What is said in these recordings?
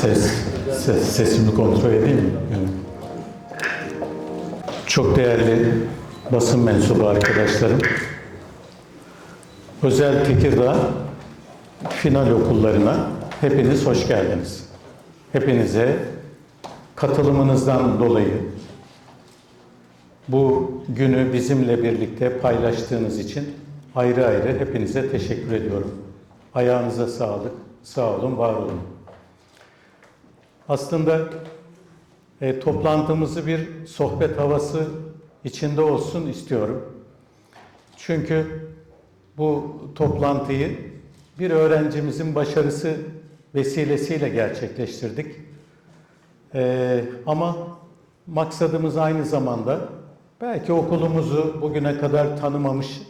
Ses, ses sesimi kontrol edeyim mi? Çok değerli basın mensubu arkadaşlarım. Özel Tekirdağ final okullarına hepiniz hoş geldiniz. Hepinize katılımınızdan dolayı bu günü bizimle birlikte paylaştığınız için ayrı ayrı hepinize teşekkür ediyorum. Ayağınıza sağlık, sağ olun, var olun. Aslında e, toplantımızı bir sohbet havası içinde olsun istiyorum. Çünkü bu toplantıyı bir öğrencimizin başarısı vesilesiyle gerçekleştirdik. E, ama maksadımız aynı zamanda belki okulumuzu bugüne kadar tanımamış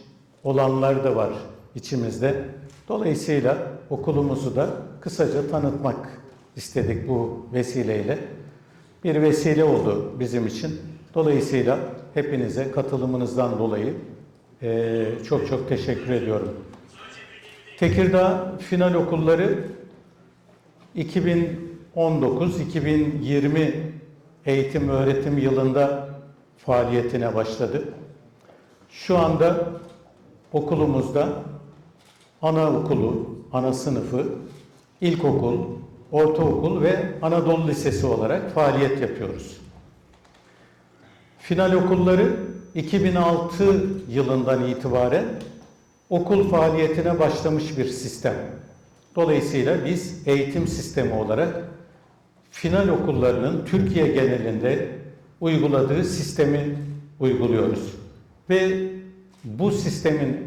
olanlar da var içimizde. Dolayısıyla okulumuzu da kısaca tanıtmak istedik bu vesileyle. Bir vesile oldu bizim için. Dolayısıyla hepinize katılımınızdan dolayı eee, çok çok teşekkür ediyorum. Tekirdağ final okulları 2019-2020 eğitim öğretim yılında faaliyetine başladı. Şu anda okulumuzda anaokulu, ana sınıfı, ilkokul, ortaokul ve Anadolu Lisesi olarak faaliyet yapıyoruz. Final okulları 2006 yılından itibaren okul faaliyetine başlamış bir sistem. Dolayısıyla biz eğitim sistemi olarak final okullarının Türkiye genelinde uyguladığı sistemi uyguluyoruz. Ve bu sistemin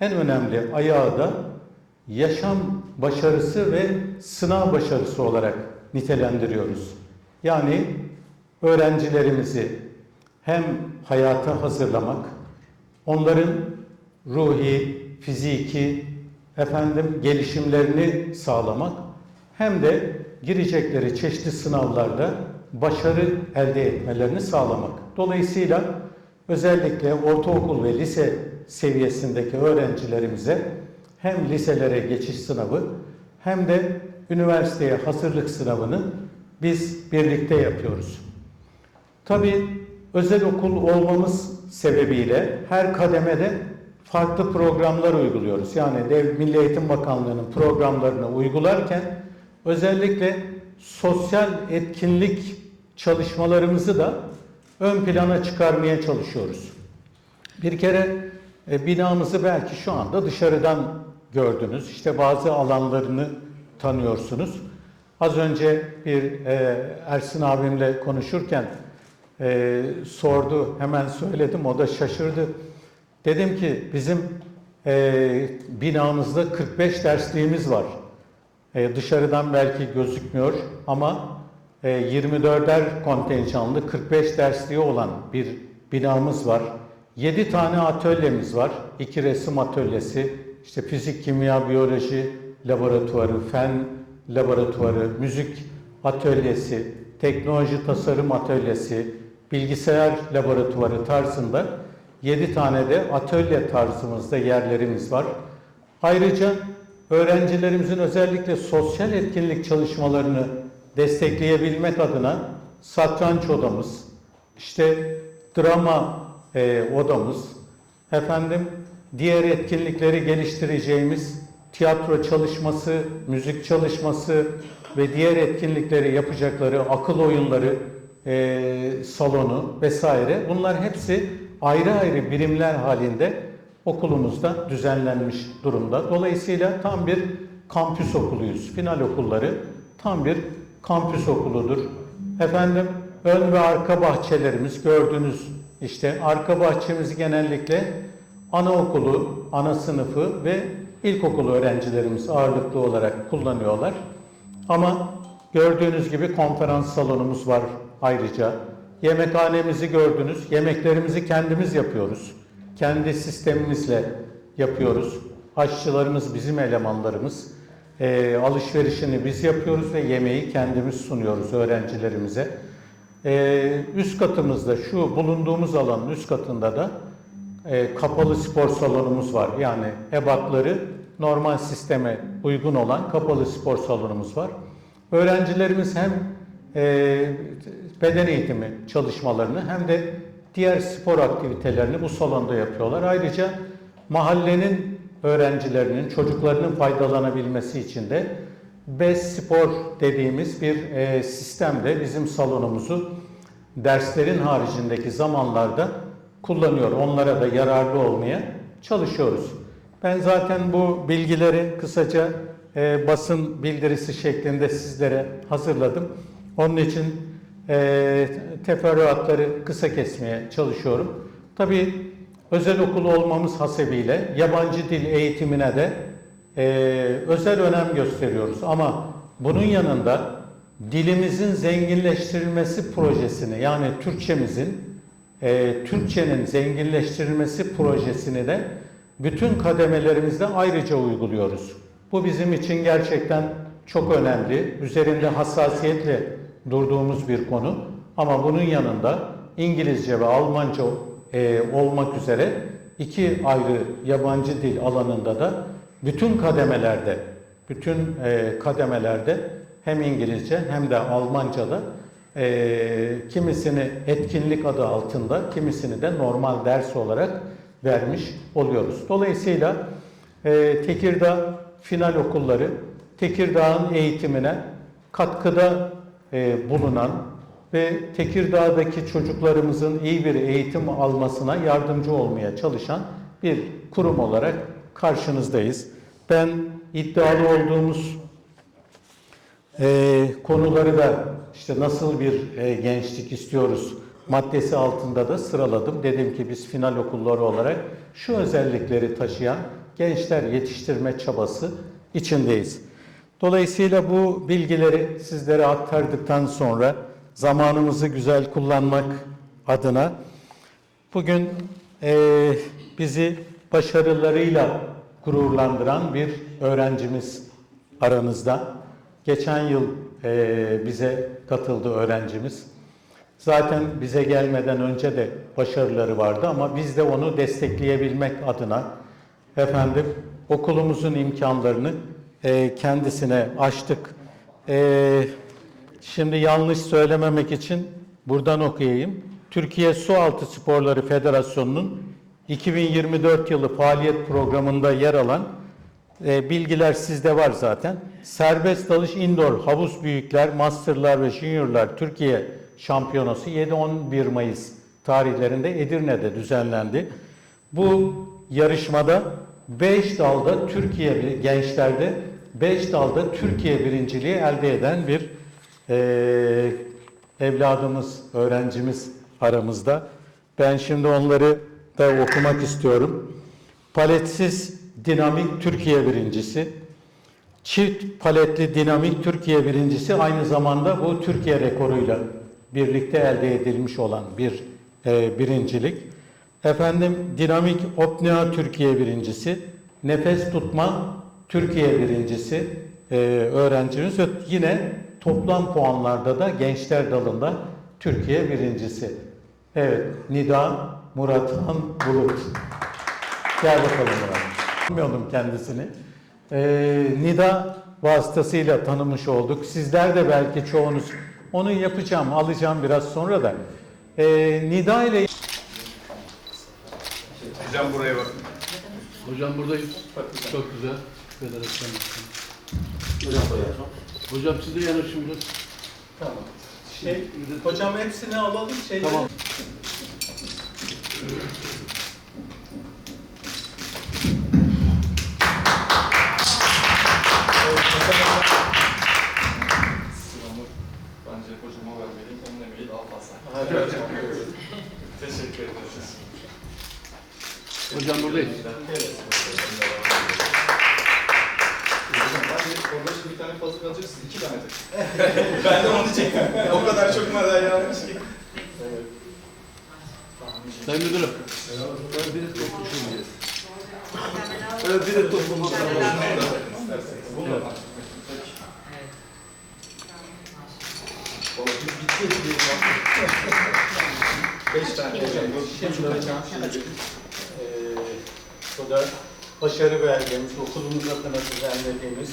en önemli ayağı da yaşam başarısı ve sınav başarısı olarak nitelendiriyoruz. Yani öğrencilerimizi hem hayata hazırlamak, onların ruhi, fiziki, efendim gelişimlerini sağlamak hem de girecekleri çeşitli sınavlarda başarı elde etmelerini sağlamak. Dolayısıyla özellikle ortaokul ve lise seviyesindeki öğrencilerimize hem liselere geçiş sınavı hem de üniversiteye hazırlık sınavını biz birlikte yapıyoruz. Tabii özel okul olmamız sebebiyle her kademede farklı programlar uyguluyoruz. Yani Dev Milli Eğitim Bakanlığı'nın programlarını uygularken özellikle sosyal etkinlik çalışmalarımızı da ön plana çıkarmaya çalışıyoruz. Bir kere e, binamızı belki şu anda dışarıdan gördünüz. İşte bazı alanlarını tanıyorsunuz. Az önce bir e, Ersin abimle konuşurken e, sordu, hemen söyledim, o da şaşırdı. Dedim ki bizim e, binamızda 45 dersliğimiz var. E, dışarıdan belki gözükmüyor ama e, 24'er kontenjanlı 45 dersliği olan bir binamız var. 7 tane atölyemiz var. 2 resim atölyesi, işte fizik, kimya, biyoloji laboratuvarı, fen laboratuvarı, müzik atölyesi, teknoloji tasarım atölyesi, bilgisayar laboratuvarı tarzında 7 tane de atölye tarzımızda yerlerimiz var. Ayrıca öğrencilerimizin özellikle sosyal etkinlik çalışmalarını destekleyebilmek adına satranç odamız, işte drama e, odamız, efendim diğer etkinlikleri geliştireceğimiz tiyatro çalışması, müzik çalışması ve diğer etkinlikleri yapacakları akıl oyunları e, salonu vesaire bunlar hepsi ayrı ayrı birimler halinde okulumuzda düzenlenmiş durumda. Dolayısıyla tam bir kampüs okuluyuz. Final okulları tam bir kampüs okuludur. Efendim ön ve arka bahçelerimiz gördüğünüz işte arka bahçemizi genellikle anaokulu, ana sınıfı ve ilkokul öğrencilerimiz ağırlıklı olarak kullanıyorlar. Ama gördüğünüz gibi konferans salonumuz var ayrıca. Yemekhanemizi gördünüz. Yemeklerimizi kendimiz yapıyoruz. Kendi sistemimizle yapıyoruz. Aşçılarımız bizim elemanlarımız. E, alışverişini biz yapıyoruz ve yemeği kendimiz sunuyoruz öğrencilerimize. E, üst katımızda şu bulunduğumuz alanın üst katında da e, kapalı spor salonumuz var. Yani ebatları normal sisteme uygun olan kapalı spor salonumuz var. Öğrencilerimiz hem e, beden eğitimi çalışmalarını hem de diğer spor aktivitelerini bu salonda yapıyorlar. Ayrıca mahallenin öğrencilerinin, çocuklarının faydalanabilmesi için de BES Spor dediğimiz bir e, sistemde bizim salonumuzu derslerin haricindeki zamanlarda kullanıyor. Onlara da yararlı olmaya çalışıyoruz. Ben zaten bu bilgileri kısaca e, basın bildirisi şeklinde sizlere hazırladım. Onun için e, teferruatları kısa kesmeye çalışıyorum. Tabii özel okul olmamız hasebiyle yabancı dil eğitimine de e, özel önem gösteriyoruz. Ama bunun yanında dilimizin zenginleştirilmesi projesini yani Türkçemizin e, Türkçenin zenginleştirilmesi projesini de bütün kademelerimizde ayrıca uyguluyoruz. Bu bizim için gerçekten çok önemli, üzerinde hassasiyetle durduğumuz bir konu. Ama bunun yanında İngilizce ve Almanca e, olmak üzere iki ayrı yabancı dil alanında da bütün kademelerde, bütün e, kademelerde hem İngilizce hem de Almanca'da e, kimisini etkinlik adı altında, kimisini de normal ders olarak vermiş oluyoruz. Dolayısıyla e, Tekirdağ final okulları Tekirdağ'ın eğitimine katkıda e, bulunan ve Tekirdağ'daki çocuklarımızın iyi bir eğitim almasına yardımcı olmaya çalışan bir kurum olarak karşınızdayız. Ben iddialı olduğumuz e, konuları da işte nasıl bir e, gençlik istiyoruz maddesi altında da sıraladım. Dedim ki biz final okulları olarak şu özellikleri taşıyan gençler yetiştirme çabası içindeyiz. Dolayısıyla bu bilgileri sizlere aktardıktan sonra zamanımızı güzel kullanmak adına bugün e, bizi başarılarıyla gururlandıran bir öğrencimiz aranızda. Geçen yıl e, bize katıldı öğrencimiz. Zaten bize gelmeden önce de başarıları vardı ama biz de onu destekleyebilmek adına efendim okulumuzun imkanlarını e, kendisine açtık. E, şimdi yanlış söylememek için buradan okuyayım. Türkiye Sualtı Sporları Federasyonu'nun 2024 yılı faaliyet programında yer alan e, bilgiler sizde var zaten. Serbest dalış indoor havuz büyükler, masterlar ve juniorlar Türkiye şampiyonası 7-11 Mayıs tarihlerinde Edirne'de düzenlendi. Bu yarışmada 5 dalda Türkiye gençlerde 5 dalda Türkiye birinciliği elde eden bir e, evladımız, öğrencimiz aramızda. Ben şimdi onları da okumak istiyorum. Paletsiz dinamik Türkiye birincisi. Çift paletli dinamik Türkiye birincisi aynı zamanda bu Türkiye rekoruyla birlikte elde edilmiş olan bir e, birincilik. Efendim dinamik opnea Türkiye birincisi, nefes tutma Türkiye birincisi e, öğrencimiz ve yine toplam puanlarda da gençler dalında Türkiye birincisi. Evet, Nida Murathan Bulut. Gel bakalım Murat. Tanımıyordum kendisini. Ee, Nida vasıtasıyla tanımış olduk. Sizler de belki çoğunuz onu yapacağım, alacağım biraz sonra da. Ee, Nida ile Hocam buraya bakın. Hocam buradayım. Çok güzel. Federasyon. Hocam siz de yanaşın biraz. Tamam. Şey, hocam hepsini alalım. Şeyleri. Tamam. O kadar çok madalya almış ki. Sayın Müdürüm. Ben bir de toplu şunu Evet bir de toplu Bunu da. Valla biz bitti diye Beş tane hocam. Bu da başarı belgemiz, okulumuz adına düzenlediğimiz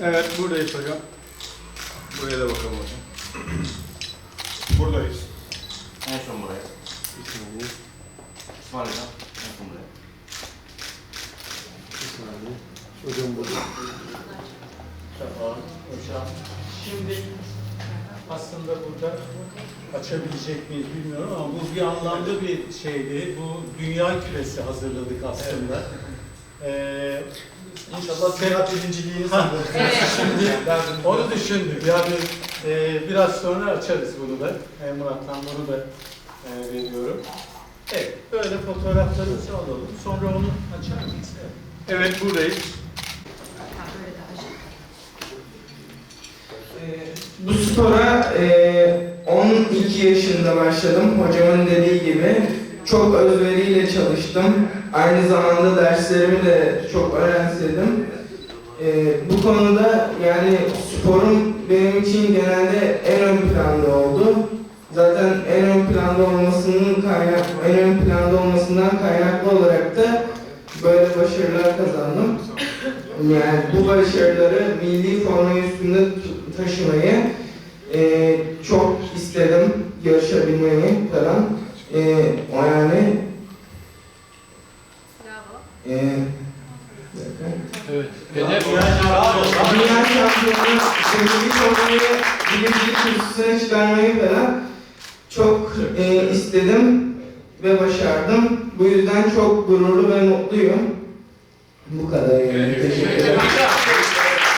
Evet buradayız hocam. Buraya da bakalım hocam. Buradayız. En son buraya. Saniye. İsmail Hocam. En son buraya. Saniye. Hocam burada. Tamam hocam. Şimdi aslında burada açabilecek miyiz bilmiyorum ama bu bir anlamda bir şeydi. Bu dünya küresi hazırladık aslında. Ee, İnşallah seyahat birinciliğini sanırım. Şimdi onu düşündük. Yani e, biraz sonra açarız bunu da. E, Murat'tan bunu da e, veriyorum. Evet, böyle fotoğraflarımızı alalım. Sonra onu açar mıyız? Evet. Evet buradayız. Ee, Bu spora e, 12 yaşında başladım. Hocamın dediği gibi çok özveriyle çalıştım. Aynı zamanda derslerimi de çok önemsedim. Ee, bu konuda yani sporun benim için genelde en ön planda oldu. Zaten en ön planda olmasının kaynak, en ön planda olmasından kaynaklı olarak da böyle başarılar kazandım. Yani bu başarıları milli forma üstünde taşımayı e, çok istedim, yarışabilmeyi falan. E, yani formayı birinci kürsüsüne çıkarmayı falan çok e, istedim ve başardım. Bu yüzden çok gururlu ve mutluyum. Bu kadar yani. Teşekkür ederim.